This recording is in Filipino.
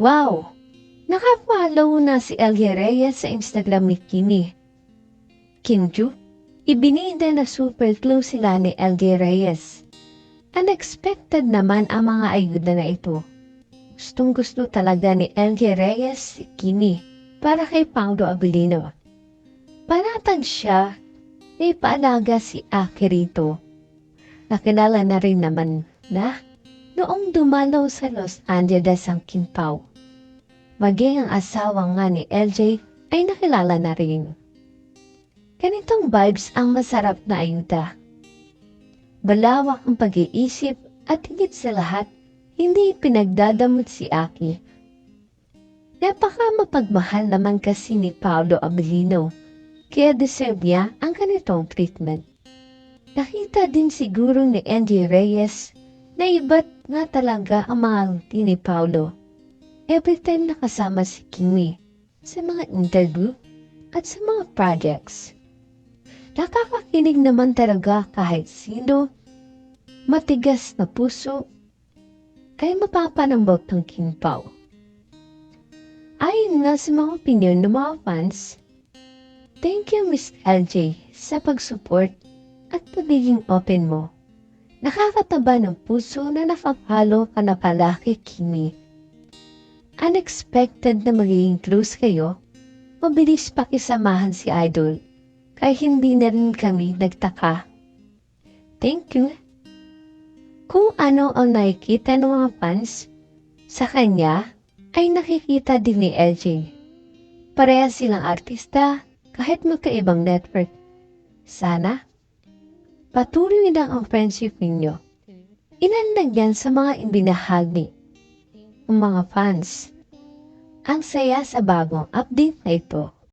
Wow! Nakafollow na si LG Reyes sa Instagram ni Kimi. Kinju, ibinida na super close sila ni LG Reyes. Unexpected naman ang mga ayuda na ito. Gustong gusto talaga ni LG Reyes si Kimi para kay Paulo Abilino. Panatag siya, may paalaga si Aki rito. Nakilala na rin naman na noong dumalaw sa Los Angeles ang Kim Pao. Maging ang asawa nga ni LJ ay nakilala na rin. Ganitong vibes ang masarap na ayuda. Balawak ang pag-iisip at higit sa lahat, hindi pinagdadamot si Aki. Napaka mapagmahal naman kasi ni Paolo Abilino, kaya deserve niya ang ganitong treatment. Nakita din siguro ni Andy Reyes na iba't nga talaga ang mga routine ni Paolo. Every time nakasama si Kimi sa mga interview at sa mga projects. Nakakakinig naman talaga kahit sino, matigas na puso, ay mapapanambot ng Kim Pao. Ayon nga sa mga opinion ng mga fans, thank you Miss LJ sa pag-support at pagiging open mo. Nakakataba ng puso na nakapalo ka na pala kay Kimi. Unexpected na magiging close kayo, mabilis pakisamahan si Idol, kaya hindi na rin kami nagtaka. Thank you. Kung ano ang nakikita ng mga fans sa kanya, ay nakikita din ni LJ. Parehas silang artista kahit magkaibang network. Sana, patuloy lang ang friendship ninyo. Ilan yan sa mga ibinahagi ng mga fans. Ang saya sa bagong update na ito.